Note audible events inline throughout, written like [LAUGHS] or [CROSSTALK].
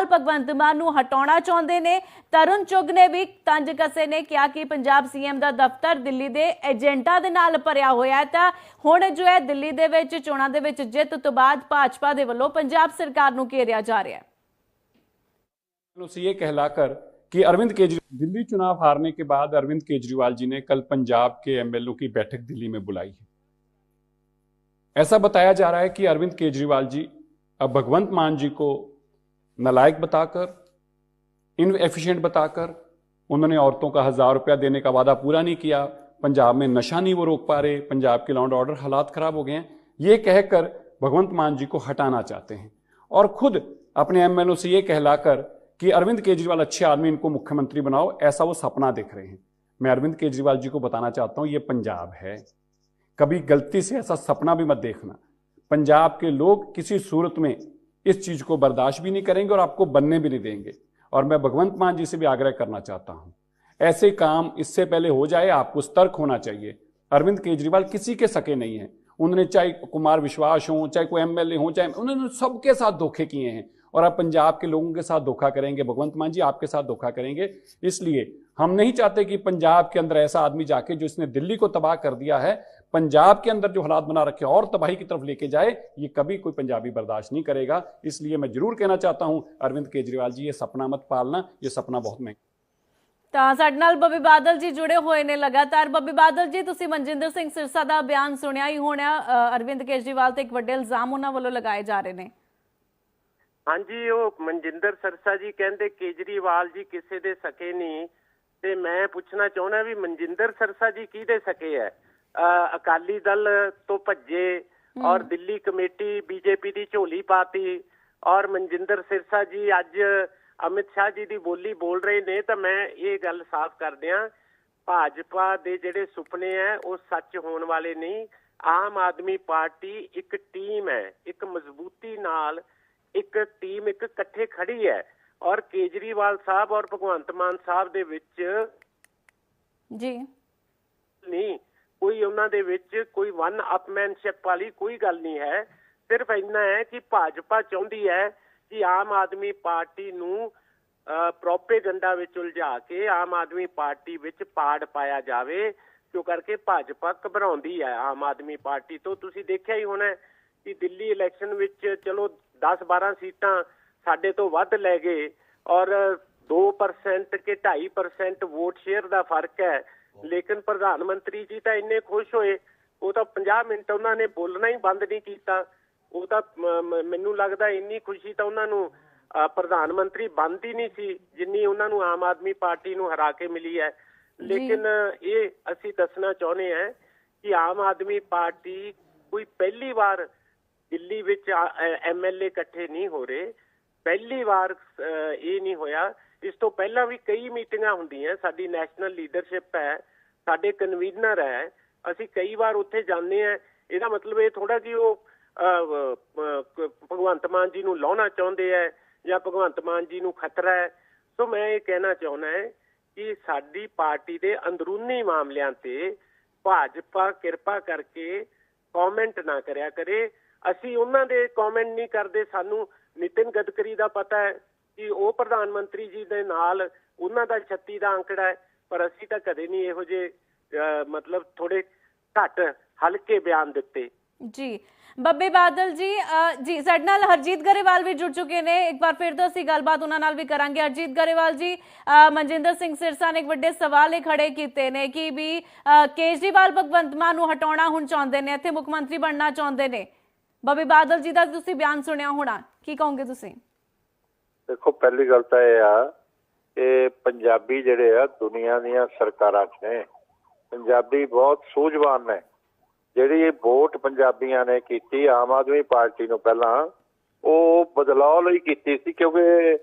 ਕੇਜਰੀਵਾਲ ਭਗਵੰਤ ਮਾਨ ਨੂੰ ਹਟਾਉਣਾ ਚਾਹੁੰਦੇ ਨੇ ਤਰੁਣ ਚੁੱਗ ਨੇ ਵੀ ਤੰਜ ਕਸੇ ਨੇ ਕਿਹਾ ਕਿ ਪੰਜਾਬ ਸੀਐਮ ਦਾ ਦਫ਼ਤਰ ਦਿੱਲੀ ਦੇ ਏਜੰਟਾਂ ਦੇ ਨਾਲ ਭਰਿਆ ਹੋਇਆ ਹੈ ਤਾਂ ਹੁਣ ਜੋ ਹੈ ਦਿੱਲੀ ਦੇ ਵਿੱਚ ਚੋਣਾਂ ਦੇ ਵਿੱਚ ਜਿੱਤ ਤੋਂ ਬਾਅਦ ਭਾਜਪਾ ਦੇ ਵੱਲੋਂ ਪੰਜਾਬ ਸਰਕਾਰ ਨੂੰ ਘੇਰਿਆ ਜਾ ਰਿਹਾ ਹੈ से ये कहलाकर कि अरविंद केजरीवाल दिल्ली चुनाव हारने के बाद अरविंद केजरीवाल जी ने कल पंजाब के एमएलओ की बैठक दिल्ली में बुलाई है ऐसा बताया जा रहा है कि अरविंद केजरीवाल जी अब भगवंत मान जी को नलायक बताकर इन इनएफिशिएंट बताकर, उन्होंने औरतों का हज़ार रुपया देने का वादा पूरा नहीं किया। पंजाब में नशा नहीं वो रोक पा रहे। पंजाब के लॉन्ड ऑर्डर हालात खराब हो गए हैं। ये कहकर भगवंत मान जी को हटाना चाहते हैं और खुद अपने एमएलओ से ये कहलाकर कि अरविंद केजरीवाल अच्छे आदमी, इनको मुख्यमंत्री बनाओ, ऐसा वो सपना देख रहे हैं। मैं अरविंद केजरीवाल जी को बताना चाहता हूँ, ये पंजाब है। कभी गलती से ऐसा सपना भी मत देखना। पंजाब के लोग किसी सूरत में इस चीज़ को बर्दाश्त भी नहीं करेंगे और आपको बनने भी नहीं देंगे। और मैं भगवंत मान जी से भी आग्रह करना चाहता हूँ, ऐसे काम इससे पहले हो जाए, आपको सतर्क होना चाहिए। अरविंद केजरीवाल किसी के सके नहीं है। उन्होंने चाहे कुमार विश्वास हो, चाहे कोई एमएलए हो, चाहे उन्होंने सबके साथ धोखे किए हैं और आप पंजाब के लोगों के साथ धोखा करेंगे, भगवंत मान जी आपके साथ धोखा करेंगे। इसलिए हम नहीं चाहते कि पंजाब के अंदर ऐसा आदमी जाके जो इसने दिल्ली को तबाह कर दिया है पंजाब के अंदर जो हालात बना रखे हैं और तबाही की तरफ लेके जाए ये कभी कोई पंजाबी बर्दाश्त नहीं करेगा इसलिए मैं जरूर कहना चाहता हूं अरविंद केजरीवाल जी ये सपना मत पालना ये सपना बहुत महंगा ਤਾਂ ਸਾਡੇ ਨਾਲ ਬੱਬੀ ਬਾਦਲ ਜੀ ਜੁੜੇ ਹੋਏ ਨੇ ਲਗਾਤਾਰ ਬੱਬੀ ਬਾਦਲ ਜੀ ਤੁਸੀਂ ਮਨਜਿੰਦਰ ਸਿੰਘ ਸਿਰਸਾ ਦਾ ਬਿਆਨ ਸੁਣਿਆ ਹੀ ਹੋਣਾ ਅ, ਅਰਵਿੰਦ ਕੇਜਰੀਵਾਲ ਤੇ ਇੱਕ ਵੱਡੇ ਇਲਜ਼ਾਮ ਉਹਨਾਂ ਵੱਲੋਂ ਲਗਾਏ ਜਾ ਰਹੇ ਨੇ ਹਾਂਜੀ ਉਹ ਮਨਜਿੰਦਰ ਸਰਸਾ ਜੀ ਕਹਿੰਦੇ ਕੇਜਰੀਵਾਲ ਜੀ ਕਿਸੇ ਦੇ ਸਕੇ ਨਹੀਂ ਤੇ ਮੈਂ ਪੁੱਛਣਾ ਚਾਹੁੰਦਾ ਵੀ ਮਨਜਿੰਦਰ ਸਰਸਾ ਜੀ ਕਿਹਦੇ ਸਕੇ ਹੈ ਅਹ ਅਕਾਲੀ ਦਲ ਤੋਂ ਭੱਜੇ ਔਰ ਦਿੱਲੀ ਕਮੇਟੀ ਬੀਜੇਪੀ ਦੀ ਝੋਲੀ ਪਾਤੀ ਔਰ ਮਨਜਿੰਦਰ ਸਿਰਸਾ ਜੀ ਅੱਜ ਅਮਿਤ ਸ਼ਾਹ ਜੀ ਦੀ ਬੋਲੀ ਬੋਲ ਰਹੇ ਨੇ ਤਾਂ ਮੈਂ ਇਹ ਗੱਲ ਸਾਫ਼ ਕਰ ਦਿਆਂ ਭਾਜਪਾ ਦੇ ਜਿਹੜੇ ਸੁਪਨੇ ਹੈ ਉਹ ਸੱਚ ਹੋਣ ਵਾਲੇ ਨਹੀਂ। ਆਮ ਆਦਮੀ ਪਾਰਟੀ ਇੱਕ ਟੀਮ ਹੈ ਇੱਕ ਮਜ਼ਬੂਤੀ ਨਾਲ ਇੱਕ ਟੀਮ ਇੱਕ ਇਕੱਠੇ ਖੜੀ ਹੈ ਔਰ ਕੇਜਰੀਵਾਲ ਸਾਹਿਬ ਔਰ ਭਗਵੰਤ ਮਾਨ ਸਾਹਿਬ ਦੇ ਵਿੱਚ ਜੀ। ਨਹੀਂ ਕੋਈ ਉਹਨਾਂ ਦੇ ਵਿੱਚ ਕੋਈ ਵਨ ਅਪਮੈਨਸ਼ਿਪ ਵਾਲੀ ਕੋਈ ਗੱਲ ਨਹੀਂ ਹੈ। ਸਿਰਫ ਇੰਨਾ ਹੈ ਕਿ ਭਾਜਪਾ ਚਾਹੁੰਦੀ ਹੈ ਕਿ ਆਮ ਆਦਮੀ ਪਾਰਟੀ ਨੂੰ ਪ੍ਰੋਪੇਗੰਡਾ ਵਿੱਚ ਉਲਝਾ ਕੇ ਆਮ ਆਦਮੀ ਪਾਰਟੀ ਵਿੱਚ ਪਾੜ ਪਾਇਆ ਜਾਵੇ ਕਿਉਂ ਕਰਕੇ ਭਾਜਪਾ ਘਬਰਾਉਂਦੀ ਹੈ ਆਮ ਆਦਮੀ ਪਾਰਟੀ ਤੋਂ। ਤੁਸੀਂ ਦੇਖਿਆ ਹੀ ਹੋਣਾ ਕਿ ਦਿੱਲੀ ਇਲੈਕਸ਼ਨ ਵਿੱਚ ਚਲੋ 10-12 ਸੀਟਾਂ ਸਾਡੇ ਤੋਂ ਵੱਧ ਲੈ ਗਏ ਔਰ 2% ਕਿ 2.5% ਵੋਟ ਸ਼ੇਅਰ ਦਾ ਫ਼ਰਕ ਹੈ। ਲੇਕਿਨ ਪ੍ਰਧਾਨ ਮੰਤਰੀ ਜੀ ਤਾਂ ਇੰਨੇ ਖੁਸ਼ ਹੋਏ ਉਹ ਤਾਂ 50 ਮਿੰਟ ਉਹਨਾਂ ਨੇ ਬੋਲਣਾ ਹੀ ਬੰਦ ਨਹੀਂ ਕੀਤਾ। ਉਹ ਤਾਂ ਮੈਨੂੰ ਲੱਗਦਾ ਇੰਨੀ ਖੁਸ਼ੀ ਤਾਂ ਉਹਨਾਂ ਨੂੰ ਪ੍ਰਧਾਨ ਮੰਤਰੀ ਬੰਦ ਹੀ ਨਹੀਂ ਸੀ ਜਿੰਨੀ ਉਹਨਾਂ ਨੂੰ ਆਮ ਆਦਮੀ ਪਾਰਟੀ ਨੂੰ ਹਰਾ ਕੇ ਮਿਲੀ ਹੈ। ਲੇਕਿਨ ਇਹ ਅਸੀਂ ਦੱਸਣਾ ਚਾਹੁੰਦੇ ਹਾਂ ਕਿ ਆਮ ਆਦਮੀ ਪਾਰਟੀ ਕੋਈ ਪਹਿਲੀ ਵਾਰ ਦਿੱਲੀ ਵਿੱਚ ਐਮਐਲਏ ਇਕੱਠੇ ਨਹੀਂ ਹੋ ਰਹੇ। ਪਹਿਲੀ ਵਾਰ ਇਹ ਨਹੀਂ ਹੋਇਆ ਇਸ ਤੋਂ ਪਹਿਲਾਂ ਵੀ ਕਈ ਮੀਟਿੰਗਾਂ ਹੁੰਦੀਆਂ, ਸਾਡੀ ਨੈਸ਼ਨਲ ਲੀਡਰਸ਼ਿਪ ਹੈ, ਸਾਡੇ ਕਨਵੀਨਰ ਹੈ, ਅਸੀਂ ਕਈ ਵਾਰ ਉੱਥੇ ਜਾਂਦੇ ਆ ਇਹਦਾ ਮਤਲਬ ਇਹ ਥੋੜਾ ਕਿ ਉਹ ਭਗਵੰਤ ਮਾਨ ਜੀ ਨੂੰ ਲਾਉਣਾ ਚਾਹੁੰਦੇ ਹੈ ਜਾਂ ਭਗਵੰਤ ਮਾਨ ਜੀ ਨੂੰ ਖਤਰਾ ਹੈ। ਸੋ ਮੈਂ ਇਹ ਕਹਿਣਾ ਚਾਹੁੰਦਾ ਹੈ ਕਿ ਸਾਡੀ ਪਾਰਟੀ ਦੇ ਅੰਦਰੂਨੀ ਮਾਮਲਿਆਂ ਤੇ ਭਾਜਪਾ ਕਿਰਪਾ ਕਰਕੇ ਕਮੈਂਟ ਨਾ ਕਰਿਆ ਕਰੇ। ਅਸੀਂ ਉਹਨਾਂ ਦੇ ਕਮੈਂਟ ਨਹੀਂ ਕਰਦੇ, ਸਾਨੂੰ ਨਿਤਿਨ ਗਡਕਰੀ ਦਾ ਪਤਾ ਹੈ ਕਿ ਉਹ ਪ੍ਰਧਾਨ ਮੰਤਰੀ ਜੀ ਦੇ ਨਾਲ ਉਹਨਾਂ ਦਾ 36 ਦਾ ਅੰਕੜਾ ਹੈ, ਪਰ ਅਸੀਂ ਤਾਂ ਕਦੇ ਨਹੀਂ ਇਹੋ ਜਿਹੇ ਮਤਲਬ ਥੋੜੇ ਘੱਟ, ਹਲਕੇ ਬਿਆਨ ਦਿੱਤੇ। ਜੀ। ਬੱਬੀ ਬਾਦਲ ਜੀ ਜੀ, ਸਾਡੇ ਨਾਲ ਹਰਜੀਤ ਗਰੇਵਾਲ ਵੀ ਜੁੜ ਚੁੱਕੇ ਨੇ। ਇੱਕ ਵਾਰ ਫਿਰ ਤੋਂ ਅਸੀਂ ਗੱਲਬਾਤ ਉਹਨਾਂ ਨਾਲ ਵੀ ਕਰਾਂਗੇ। ਹਰਜੀਤ ਗਰੇਵਾਲ ਜੀ ਮਨਜਿੰਦਰ ਸਿੰਘ ਸਿਰਸਾ ਨੇ ਇੱਕ ਵੱਡੇ ਸਵਾਲ ਇਹ ਖੜੇ ਕੀਤੇ ਨੇ ਕਿ ਵੀ ਕੇਜਰੀਵਾਲ ਭਗਵੰਤ ਮਾਨ ਨੂੰ ਹਟਾਉਣਾ ਹੁਣ ਚਾਹੁੰਦੇ ਨੇ, ਇੱਥੇ ਮੁੱਖ ਮੰਤਰੀ ਬਣਨਾ ਚਾਹੁੰਦੇ ਨੇ। ਬੱਬੀ ਬਾਦਲ ਜੀ ਦਾ ਤੁਸੀਂ ਬਿਆਨ ਸੁਣਿਆ ਹੋਣਾ, ਕੀ ਕਹੋਗੇ ਤੁਸੀਂ? ਦੇਖੋ, ਪਹਿਲੀ ਗੱਲ ਤਾਂ ਇਹ ਆ ਕਿ ਪੰਜਾਬੀ ਜਿਹੜੇ ਆ, ਦੁਨੀਆ ਦੀਆਂ ਸਰਕਾਰਾਂ 'ਚ ਨੇ, ਪੰਜਾਬੀ ਬਹੁਤ ਸੂਝਵਾਨ ਨੇ। ਜਿਹੜੀ ਇਹ ਵੋਟ ਪੰਜਾਬੀਆਂ ਨੇ ਕੀਤੀ, ਆਮ ਆਦਮੀ ਪਾਰਟੀ ਨੂੰ ਪਹਿਲਾਂ, ਉਹ ਬਦਲਾਅ ਲਈ ਕੀਤੀ ਸੀ, ਕਿਉਂਕਿ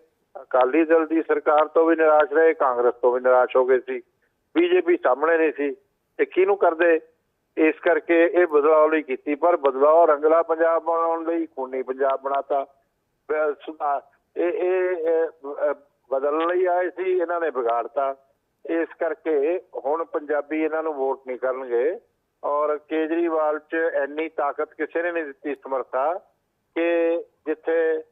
ਅਕਾਲੀ ਦਲ ਦੀ ਸਰਕਾਰ ਤੋਂ ਵੀ ਨਿਰਾਸ਼ ਰਹੇ, ਕਾਂਗਰਸ ਤੋਂ ਵੀ ਨਿਰਾਸ਼ ਹੋ ਗਏ ਸੀ, ਬੀਜੇਪੀ ਸਾਹਮਣੇ ਨਹੀਂ ਸੀ, ਤੇ ਕਿਹਨੂੰ ਕਰਦੇ? ਇਸ ਕਰਕੇ ਇਹ ਬਦਲਾਅ ਲਈ ਕੀਤੀ, ਪਰ ਬਦਲਾਅ ਰੰਗਲਾ ਪੰਜਾਬ ਬਣਾਉਣ ਲਈ, ਖੂਨੀ ਪੰਜਾਬ ਬਣਾਤਾ, ਫਿਰ ਇਹ ਇਹ ਬਦਲਣ ਲਈ ਆਏ ਸੀ, ਇਹਨਾਂ ਨੇ ਵਿਗਾੜਤਾ। ਇਸ ਕਰਕੇ ਹੁਣ ਪੰਜਾਬੀ ਇਹਨਾਂ ਨੂੰ ਵੋਟ ਨਹੀਂ ਕਰਨਗੇ। ਔਰ ਕੇਜਰੀਵਾਲ 'ਚ ਇੰਨੀ ਤਾਕਤ ਕਿਸੇ ਨੇ ਨਹੀਂ ਦਿੱਤੀ ਸਮਰੱਥਾ ਕਿ ਜਿੱਥੇ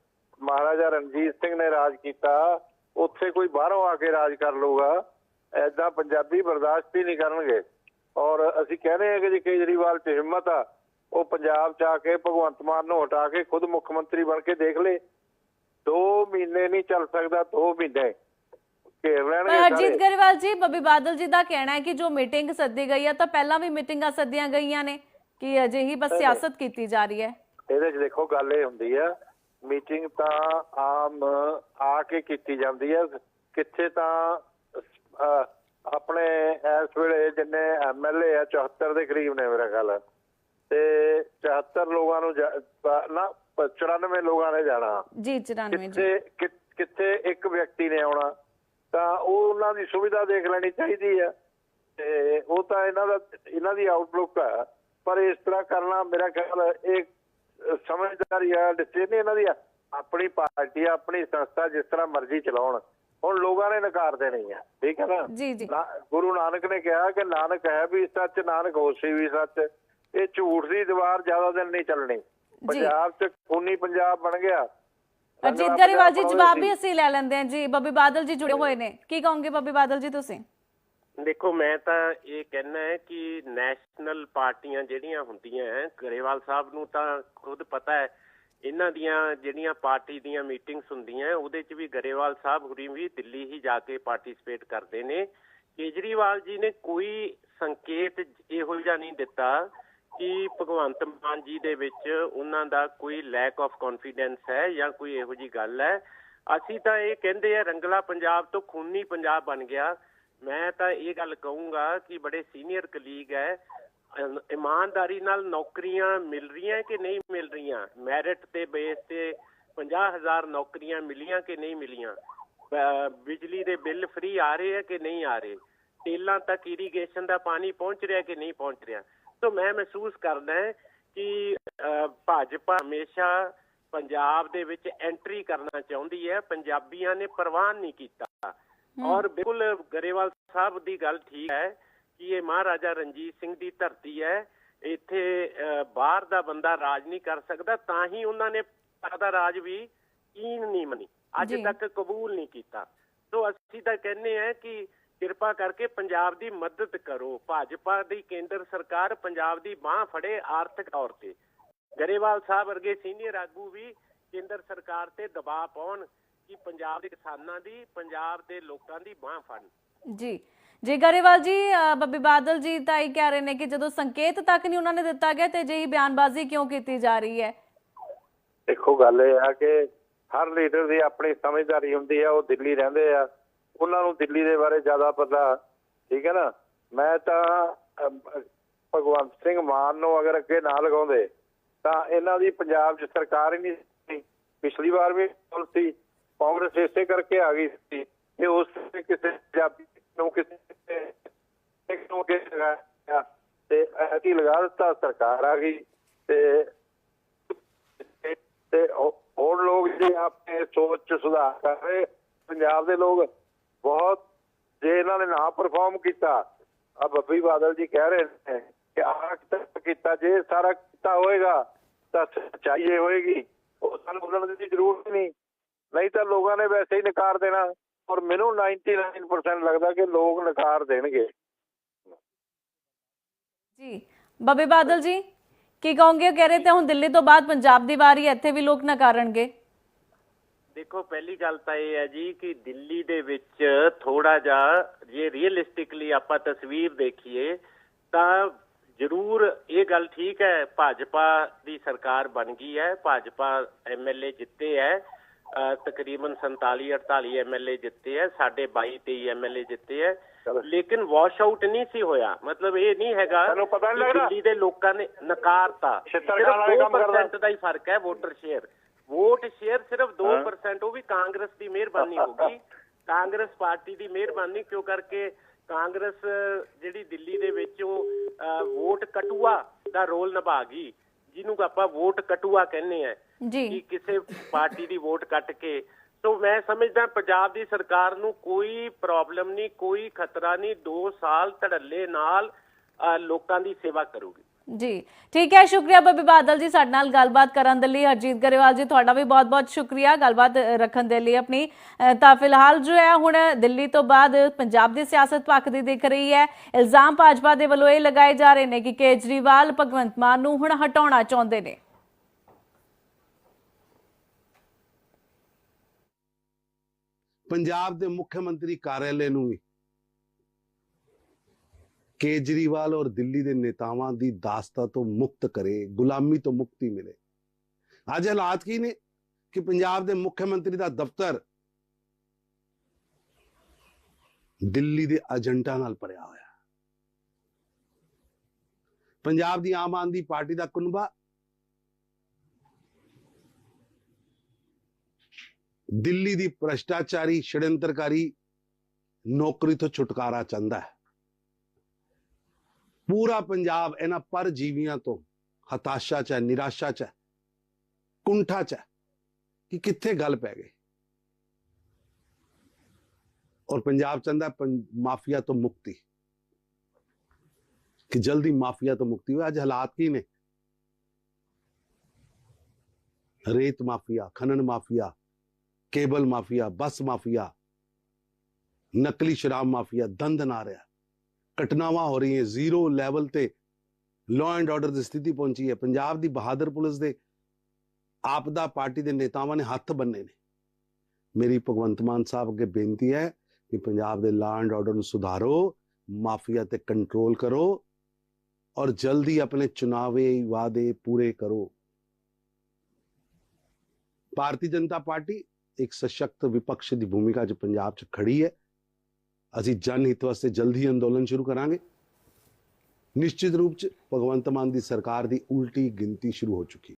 ਮਹਾਰਾਜਾ ਰਣਜੀਤ ਸਿੰਘ ਨੇ ਰਾਜ ਕੀਤਾ, ਉੱਥੇ ਕੋਈ ਬਾਹਰੋਂ ਆ ਕੇ ਰਾਜ ਕਰ ਲਊਗਾ ਐਦਾਂ ਪੰਜਾਬੀ ਬਰਦਾਸ਼ਤ ਹੀ ਨਹੀਂ ਕਰਨਗੇ। ਔਰ ਅਸੀਂ ਕਹਿੰਦੇ ਹਾਂ ਕਿ ਜੇ ਕੇਜਰੀਵਾਲ 'ਚ ਹਿੰਮਤ ਆ, ਉਹ ਪੰਜਾਬ 'ਚ ਆ ਕੇ ਭਗਵੰਤ ਮਾਨ ਨੂੰ ਹਟਾ ਕੇ ਖੁਦ ਮੁੱਖ ਮੰਤਰੀ ਬਣ ਕੇ ਦੇਖ ਲੇ। 2 ਮਹੀਨੇ ਨਹੀਂ ਚੱਲ ਸਕਦਾ 2 ਮਹੀਨੇ। ਸਾਰੇ। ਗਰੇਵਾਲ ਜੀ ਬੱਬੀ ਬਾਦਲ ਜੀ ਦਾ ਕਹਿਣਾ ਹੈ ਕਿ ਜੋ ਮੀਟਿੰਗ ਸੱਦੀ ਗਈ ਹੈ ਤਾਂ ਪਹਿਲਾਂ ਵੀ ਮੀਟਿੰਗਾਂ ਸੱਦੀਆਂ ਗਈਆਂ ਨੇ ਕਿ ਅਜਿਹੀ ਬਸ ਸਿਆਸਤ ਕੀਤੀ ਜਾ ਰਹੀ ਹੈ। ਇਹਦੇ 'ਚ ਦੇਖੋ ਗੱਲ ਇਹ ਹੁੰਦੀ ਆ ਮੀਟਿੰਗ ਤਾਂ ਆਮ ਆ ਕੇ ਕੀਤੀ ਜਾਂਦੀ ਹੈ। ਕਿੱਥੇ ਤਾਂ ਆਪਣੇ ਇਸ ਵੇਲੇ ਜਿੰਨੇ ਐਮਐਲਏ ਆ 74 ਦੇ ਕਰੀਬ ਨੇ ਮੇਰਾ ਖਿਆਲ। ਹੈ ਤੇ 74 ਲੋਕਾਂ ਨੂੰ ਨਾ 94 ਲੋਕਾਂ ਨੇ ਜਾਣਾ। ਜੀ 94 ਜੀ। ਕਿੱਥੇ ਇੱਕ ਵਿਅਕਤੀ ਨੇ ਆਉਣਾ ਤਾਂ ਉਹ ਉਹਨਾਂ ਦੀ ਸੁਵਿਧਾ ਦੇਖ ਲੈਣੀ ਚਾਹੀਦੀ ਹੈ ਤੇ ਉਹ ਤਾਂ ਇਹਨਾਂ ਦਾ ਇਹਨਾਂ ਦੀ ਆਊਟਲੁੱਕ ਹੈ ਪਰ ਇਸ ਤਰ੍ਹਾਂ ਕਰਨਾ ਮੇਰਾ ਖਿਆਲ ਹੈ ਇਹ ਸਮਝਦਾਰੀ ਆ ਡਿਸੀਜਨ ਇਹਨਾਂ ਦੀ ਆ। ਆਪਣੀ ਪਾਰਟੀ ਆ, ਆਪਣੀ ਸੰਸਥਾ ਜਿਸ ਤਰ੍ਹਾਂ ਮਰਜ਼ੀ ਚਲਾਉਣ। ਹੁਣ ਲੋਕਾਂ ਨੇ ਨਕਾਰ ਦੇਣੀ ਆ ਠੀਕ ਹੈ ਨਾ? ਜੀ ਜੀ। ਗੁਰੂ ਨਾਨਕ ਨੇ ਕਿਹਾ ਕਿ ਨਾਨਕ ਹੈ ਵੀ ਸੱਚ ਨਾਨਕ ਹੋਸੀ ਵੀ ਸੱਚ। ਇਹ ਝੂਠ ਦੀ ਦੀਵਾਰ ਜ਼ਿਆਦਾ ਦਿਨ ਨਹੀਂ ਚੱਲਣੀ। ਪੰਜਾਬ 'ਚ ਖੂਨੀ ਪੰਜਾਬ ਬਣ ਗਿਆ। ਅਜੀਤ ਗਰੇਵਾਲ ਜੀ ਜਵਾਬ ਵੀ ਅਸੀਂ ਲੈ ਲੈਂਦੇ ਹਾਂ ਜੀ। ਬੱਬੀ ਬਾਦਲ ਜੀ ਜੁੜੇ ਹੋਏ ਨੇ। ਕੀ ਕਹੋਗੇ ਬੱਬੀ ਬਾਦਲ ਜੀ ਤੁਸੀਂ? ਦੇਖੋ ਮੈਂ ਤਾਂ ਇਹ ਕਹਿਣਾ ਹੈ ਕਿ ਨੈਸ਼ਨਲ ਪਾਰਟੀਆਂ ਜਿਹੜੀਆਂ ਹੁੰਦੀਆਂ ਹੈ ਗਰੇਵਾਲ ਸਾਹਿਬ ਨੂੰ ਤਾਂ ਖੁਦ ਪਤਾ ਹੈ ਇਹਨਾਂ ਦੀਆਂ ਜਿਹੜੀਆਂ ਪਾਰਟੀ ਦੀਆਂ ਮੀਟਿੰਗਸ ਹੁੰਦੀਆਂ ਹੈ, ਉਹਦੇ 'ਚ ਵੀ ਗਰੇਵਾਲ ਸਾਹਿਬ ਹੁਰੀ ਵੀ ਦਿੱਲੀ ਹੀ ਜਾ ਕੇ ਪਾਰਟਿਸਿਪੇਟ ਕਰਦੇ ਨੇ। ਕੇਜਰੀਵਾਲ ਜੀ ਨੇ ਕੋਈ ਸੰਕੇਤ ਇਹੋ ਜਿਹਾ ਨਹੀਂ ਦਿੱਤਾ ਕਿ ਭਗਵੰਤ ਮਾਨ ਜੀ ਦੇ ਵਿੱਚ ਉਹਨਾਂ ਦਾ ਕੋਈ ਲੈਕ ਆਫ ਕੌਨਫੀਡੈਂਸ ਹੈ ਜਾਂ ਕੋਈ ਇਹੋ ਜੀ ਗੱਲ ਹੈ? ਅਸੀਂ ਤਾਂ ਇਹ ਕਹਿੰਦੇ ਆ, ਰੰਗਲਾ ਪੰਜਾਬ ਤੋਂ ਖੂਨੀ ਪੰਜਾਬ ਬਣ ਗਿਆ। ਮੈਂ ਤਾਂ ਇਹ ਗੱਲ ਕਹੂੰਗਾ ਕਿ ਬੜੇ ਸੀਨੀਅਰ ਕਲੀਗ ਹੈ। ਇਮਾਨਦਾਰੀ ਨਾਲ ਨੌਕਰੀਆਂ ਮਿਲ ਰਹੀਆਂ ਕਿ ਨਹੀਂ ਮਿਲ ਰਹੀਆਂ? ਮੈਰਿਟ ਤੇ ਬੇਸ ਤੇ 50000 ਨੌਕਰੀਆਂ ਮਿਲੀਆਂ ਕਿ ਨਹੀਂ ਮਿਲੀਆਂ? ਬਿਜਲੀ ਦੇ ਬਿੱਲ ਫ੍ਰੀ ਆ ਰਹੇ ਹੈ ਕਿ ਨਹੀਂ ਆ ਰਹੇ? ਟੇਲਾਂ ਤੱਕ ਇਰੀਗੇਸ਼ਨ ਦਾ ਪਾਣੀ ਪਹੁੰਚ ਰਿਹਾ ਕਿ ਨਹੀਂ ਪਹੁੰਚ ਰਿਹਾ? ਸੋ ਮੈਂ ਮਹਿਸੂਸ ਕਰਦਾ ਕਿ ਭਾਜਪਾ ਹਮੇਸ਼ਾ ਪੰਜਾਬ ਦੇ ਵਿੱਚ ਐਂਟਰੀ ਕਰਨਾ ਚਾਹੁੰਦੀ ਹੈ। ਪੰਜਾਬੀਆਂ ਨੇ ਪ੍ਰਵਾਨ ਨਹੀਂ ਕੀਤਾ। ਔਰ ਬਿਲਕੁਲ ਗਰੇਵਾਲ ਸਾਹਿਬ ਦੀ ਗੱਲ ਠੀਕ ਹੈ ਕਿ ਇਹ ਮਹਾਰਾਜਾ ਰਣਜੀਤ ਸਿੰਘ ਦੀ ਧਰਤੀ ਹੈ। ਇੱਥੇ ਬਾਹਰ ਦਾ ਬੰਦਾ ਰਾਜ ਨਹੀਂ ਕਰ ਸਕਦਾ ਤਾਂ ਹੀ ਉਹਨਾਂ ਨੇ ਦਾ ਰਾਜ ਵੀ ਕੀਨ ਨਹੀਂ ਮੰਨੀ। ਅੱਜ। ਤੱਕ ਕਬੂਲ ਨਹੀਂ ਕੀਤਾ। ਸੋ ਅਸੀਂ ਤਾਂ ਕਹਿੰਦੇ ਆ ਕਿ ਕਿਰਪਾ ਕਰਕੇ ਪੰਜਾਬ ਦੀ ਮਦਦ ਕਰੋ। ਭਾਜਪਾ ਦੀ ਕੇਂਦਰ ਸਰਕਾਰ ਪੰਜਾਬ ਦੀ ਬਾਹ ਫੜੇ ਆਰਥਿਕ ਤੌਰ ਤੇ। ਗਰੇਵਾਲ ਸਾਹਿਬ ਵਰਗੇ ਸੀਨੀਅਰ ਆਗੂ ਵੀ ਕੇਂਦਰ ਸਰਕਾਰ ਤੇ ਦਬਾਅ ਪਾਉਣ ਕਿ ਪੰਜਾਬ ਦੇ ਕਿਸਾਨਾਂ ਦੀ ਪੰਜਾਬ ਦੇ ਲੋਕਾਂ ਦੀ ਬਾਹ ਫੜਨ। ਜੀ। ਜੀ ਗਰੇਵਾਲ ਜੀ ਬੱਬੀ ਬਾਦਲ ਜੀ ਤਾਂ ਇਹ ਕਹਿ ਰਹੇ ਨੇ ਕਿ ਜਦੋਂ ਸੰਕੇਤ ਤੱਕ ਨਹੀਂ ਉਹਨਾਂ ਨੇ ਦਿੱਤਾ ਗਿਆ ਤੇ ਜਿਹੀ ਬਿਆਨਬਾਜ਼ੀ ਕਿਉਂ ਕੀਤੀ ਜਾ ਰਹੀ ਹੈ? ਦੇਖੋ ਗੱਲ ਇਹ ਆ ਕਿ ਹਰ ਲੀਡਰ ਦੀ ਆਪਣੀ ਸਮਝਦਾਰੀ ਹੁੰਦੀ ਆ ਉਹ ਦਿੱਲੀ ਰਹਿੰਦੇ ਆ। ਉਹਨਾਂ ਨੂੰ ਦਿੱਲੀ ਦੇ ਬਾਰੇ ਜ਼ਿਆਦਾ ਪਤਾ, ਠੀਕ ਹੈ ਨਾ? ਮੈਂ ਤਾਂ ਭਗਵੰਤ ਸਿੰਘ ਮਾਨ ਨੂੰ ਅਗਰ ਅੱਗੇ ਨਾ ਲਗਾਉਂਦੇ, ਤਾਂ ਇਹਨਾਂ ਦੀ ਪੰਜਾਬ 'ਚ ਸਰਕਾਰ ਹੀ ਨਹੀਂ ਪਿਛਲੀ ਵਾਰ ਵੀ ਸੀ, ਕਾਂਗਰਸ ਇਸੇ ਕਰਕੇ ਆ ਗਈ ਸੀ ਕਿ ਉਸ ਨੇ ਕਿਸੇ ਪੰਜਾਬੀ ਨੂੰ ਕਿਸੇ ਇੱਕ ਨੂੰ ਅੱਗੇ ਲਗਾਇਆ। ਤੇ ਐਤੀ ਲਗਾ ਦਿੱਤਾ, ਸਰਕਾਰ ਆ ਗਈ। ਤੇ ਤੇ ਹੋਰ ਲੋਕ ਜੇ ਆਪਣੇ ਸੋਚ ਚ ਸੁਧਾਰ ਕਰ ਰਹੇ, ਪੰਜਾਬ ਦੇ ਲੋਕ ਬਹੁਤ ਜੇ ਇਹਨਾਂ ਨੇ ਨਾ ਪਰਫਾਰਮ ਕੀਤਾ ਆ ਬੱਬੀ ਬਾਦਲ ਜੀ ਕਹਿ ਰਹੇ ਨੇ ਕਿ ਆਹ ਕੀਤਾ- ਜੇ ਸਾਰਾ ਕੀਤਾ ਹੋਏਗਾ ਤਾਂ ਸੱਚਾਈ ਹੋਏਗੀ ਉਹ ਸਾਨੂੰ ਬੋਲਣ ਦੀ ਜ਼ਰੂਰਤ ਨਹੀਂ। ਨਹੀਂ ਤਾਂ ਲੋਕਾਂ ਨੇ ਵੈਸੇ ਹੀ ਨਕਾਰ ਦੇਣਾ ਔਰ ਮੈਨੂੰ 99% ਲੱਗਦਾ ਕਿ ਲੋਕ ਨਕਾਰ ਦੇਣਗੇ। ਜੀ ਬੱਬੀ ਬਾਦਲ ਜੀ ਕੀ ਕਹੋਗੇ? ਕਹਿ ਰਹੇ ਤੇ ਹੁਣ ਦਿੱਲੀ ਤੋਂ ਬਾਅਦ ਪੰਜਾਬ ਦੀ ਵਾਰੀ ਹੈ, ਇੱਥੇ ਵੀ ਲੋਕ ਨਕਾਰਨਗੇ। ਦੇਖੋ ਪਹਿਲੀ ਗੱਲ ਤਾਂ ਇਹ ਹੈ ਜੀ ਕਿ ਦਿੱਲੀ ਦੇ ਵਿੱਚ ਥੋੜਾ ਜਿਹਾ ਜੇ ਰੀਅਲਿਸਟਿਕਲੀ ਆਪਾਂ ਤਸਵੀਰ ਦੇਖੀਏ ਤਾਂ ਜ਼ਰੂਰ ਇਹ ਗੱਲ ਠੀਕ ਹੈ ਭਾਜਪਾ ਦੀ ਸਰਕਾਰ ਬਣ ਗਈ ਹੈ ਭਾਜਪਾ ਐਮਐਲਏ ਜਿੱਤੇ ਹੈ ਤਕਰੀਬਨ 47 48 ਐਮਐਲਏ ਜਿੱਤੇ ਹੈ ਸਾਡੇ 22 23 ਐਮਐਲਏ ਜਿੱਤੇ ਹੈ। ਲੇਕਿਨ ਵਾਸ਼ ਆਊਟ ਨਹੀਂ ਸੀ ਹੋਇਆ ਮਤਲਬ ਇਹ ਨਹੀਂ ਹੈਗਾ? ਦਿੱਲੀ ਦੇ ਲੋਕਾਂ ਨੇ ਨਕਾਰਤਾ ਕਰਦਾ। 2% ਦਾ ਹੀ ਫ਼ਰਕ ਹੈ ਵੋਟਰ ਸ਼ੇਅਰ ਵੋਟ ਸ਼ੇਅਰ ਸਿਰਫ 2% ਉਹ ਵੀ ਕਾਂਗਰਸ ਦੀ ਮਿਹਰਬਾਨੀ ਹੋਗੀ [LAUGHS] ਕਾਂਗਰਸ ਪਾਰਟੀ ਦੀ ਮਿਹਰਬਾਨੀ ਕਿਉਂ ਕਰਕੇ ਕਾਂਗਰਸ ਜਿਹੜੀ ਦਿੱਲੀ ਦੇ ਵਿੱਚ ਉਹ ਵੋਟ ਕਟੂਆ ਦਾ ਰੋਲ ਨਿਭਾ ਗਈ ਜਿਹਨੂੰ ਆਪਾਂ ਵੋਟ ਕਟੂਆ ਕਹਿੰਦੇ ਆ ਕਿ ਜੀ ਕਿਸੇ ਪਾਰਟੀ ਦੀ ਵੋਟ ਕੱਟ ਕੇ। ਸੋ ਮੈਂ ਸਮਝਦਾ ਪੰਜਾਬ ਦੀ ਸਰਕਾਰ ਨੂੰ ਕੋਈ ਪ੍ਰੋਬਲਮ ਨਹੀਂ ਕੋਈ ਖਤਰਾ ਨਹੀਂ 2 ਸਾਲ ਧੜੱਲੇ ਨਾਲ ਲੋਕਾਂ ਦੀ ਸੇਵਾ ਕਰੂਗੀ। ਜੀ। ਠੀਕ ਹੈ, ਸ਼ੁਕਰੀਆ ਬੱਬੀ ਬਾਦਲ ਜੀ ਸਾਡੇ ਨਾਲ ਗੱਲਬਾਤ ਕਰਨ ਦੇ ਲਈ। ਹਰਜੀਤ ਗਰੇਵਾਲ ਜੀ, ਤੁਹਾਡਾ ਵੀ ਬਹੁਤ-ਬਹੁਤ ਸ਼ੁਕਰੀਆ ਗੱਲਬਾਤ ਰੱਖਣ ਦੇ ਲਈ ਆਪਣੀ। ਤਾਂ ਫਿਲਹਾਲ ਜੋ ਹੈ, ਹੁਣ ਦਿੱਲੀ ਤੋਂ ਬਾਅਦ ਪੰਜਾਬ ਦੀ ਸਿਆਸਤ ਭਖਦੀ ਦਿਖ ਰਹੀ ਹੈ। ਇਲਜ਼ਾਮ ਭਾਜਪਾ ਦੇ ਵੱਲੋਂ ਇਹ ਲਗਾਏ ਜਾ ਰਹੇ ਨੇ ਕਿ ਕੇਜਰੀਵਾਲ, ਭਗਵੰਤ ਮਾਨ ਨੂੰ ਹੁਣ ਹਟਾਉਣਾ ਚਾਹੁੰਦੇ ਨੇ। ਪੰਜਾਬ ਦੇ ਮੁੱਖ ਮੰਤਰੀ ਕਾਰਆਲੇ ਨੂੰ ਵੀ ਕੇਜਰੀਵਾਲ ਔਰ ਦਿੱਲੀ ਦੇ ਨੇਤਾਵਾਂ ਦੀ ਦਾਸਤਾ ਤੋਂ ਮੁਕਤ ਕਰੇ, ਗੁਲਾਮੀ ਤੋਂ ਮੁਕਤੀ ਮਿਲੇ। ਅੱਜ ਹਾਲਾਤ ਕੀ ਨੇ ਕਿ ਪੰਜਾਬ ਦੇ ਮੁੱਖ ਮੰਤਰੀ ਦਾ ਦਫ਼ਤਰ ਦਿੱਲੀ ਦੇ ਏਜੰਟਾਂ ਨਾਲ ਭਰਿਆ ਹੋਇਆ ਪੰਜਾਬ ਦੀ ਆਮ ਆਦਮੀ ਪਾਰਟੀ ਦਾ ਕੁਨਬਾ ਦਿੱਲੀ ਦੀ ਭ੍ਰਸ਼ਟਾਚਾਰੀ ਛੜੰਤਰਕਾਰੀ ਨੌਕਰੀ ਤੋਂ ਛੁਟਕਾਰਾ ਚਾਹੁੰਦਾ ਹੈ। ਪੂਰਾ ਪੰਜਾਬ ਇਹਨਾਂ ਪਰਜੀਵੀਆਂ ਤੋਂ ਹਤਾਸ਼ਾ ਚ ਹੈ ਨਿਰਾਸ਼ਾ ਚ ਹੈ ਕੁੰਠਾ ਚ ਹੈ ਕਿ ਕਿੱਥੇ ਗੱਲ ਪੈ ਗਈ ਔਰ ਪੰਜਾਬ ਚਾਹੁੰਦਾ ਹੈ ਪੰ- ਮਾਫੀਆ ਤੋਂ ਮੁਕਤੀ ਕਿ ਜਲਦੀ ਮਾਫੀਆ ਤੋਂ ਮੁਕਤੀ ਹੋਵੇ ਅੱਜ ਹਾਲਾਤ ਕੀ ਨੇ ਰੇਤ mafia ਖਨਨ mafia cable mafia bus mafia ਨਕਲੀ ਸ਼ਰਾਬ ਮਾਫੀਆ ਦੰਦ ਨਾ ਰਿਹਾ ਘਟਨਾਵਾਂ ਹੋ ਰਹੀਆਂ ਜ਼ੀਰੋ ਲੈਵਲ ਤੇ ਲਾਅ ਐਂਡ ਆਰਡਰ ਦੀ ਸਥਿਤੀ ਪਹੁੰਚੀ ਹੈ। ਪੰਜਾਬ ਦੀ ਬਹਾਦਰ ਪੁਲਿਸ ਦੇ ਆਪਦਾ ਪਾਰਟੀ ਦੇ ਨੇਤਾਵਾਂ ਨੇ ਹੱਥ ਬੰਨੇ ਨੇ। ਮੇਰੀ ਭਗਵੰਤ ਮਾਨ ਸਾਹਿਬ ਅੱਗੇ ਬੇਨਤੀ ਹੈ ਕਿ ਪੰਜਾਬ ਦੇ ਲਾਅ ਐਂਡ ਆਰਡਰ ਨੂੰ ਸੁਧਾਰੋ, ਮਾਫੀਆ ਤੇ ਕੰਟਰੋਲ ਕਰੋ ਔਰ ਜਲਦੀ ਆਪਣੇ ਚੁਣਾਵੀ, ਵਾਅਦੇ ਪੂਰੇ ਕਰੋ। ਭਾਰਤੀ ਜਨਤਾ ਪਾਰਟੀ ਇੱਕ ਸਸ਼ਕਤ ਵਿਪਕਸ਼ ਦੀ ਭੂਮਿਕਾ 'ਚ ਪੰਜਾਬ 'ਚ ਖੜੀ ਹੈ। ਅਸੀਂ ਜਨ ਹਿੱਤ ਵਾਸਤੇ ਜਲਦੀ ਅੰਦੋਲਨ ਸ਼ੁਰੂ ਕਰਾਂਗੇ। ਨਿਸ਼ਚਿਤ ਰੂਪ 'ਚ ਭਗਵੰਤ ਮਾਨ ਦੀ ਸਰਕਾਰ ਦੀ ਉਲਟੀ ਗਿਣਤੀ ਸ਼ੁਰੂ ਹੋ ਚੁੱਕੀ।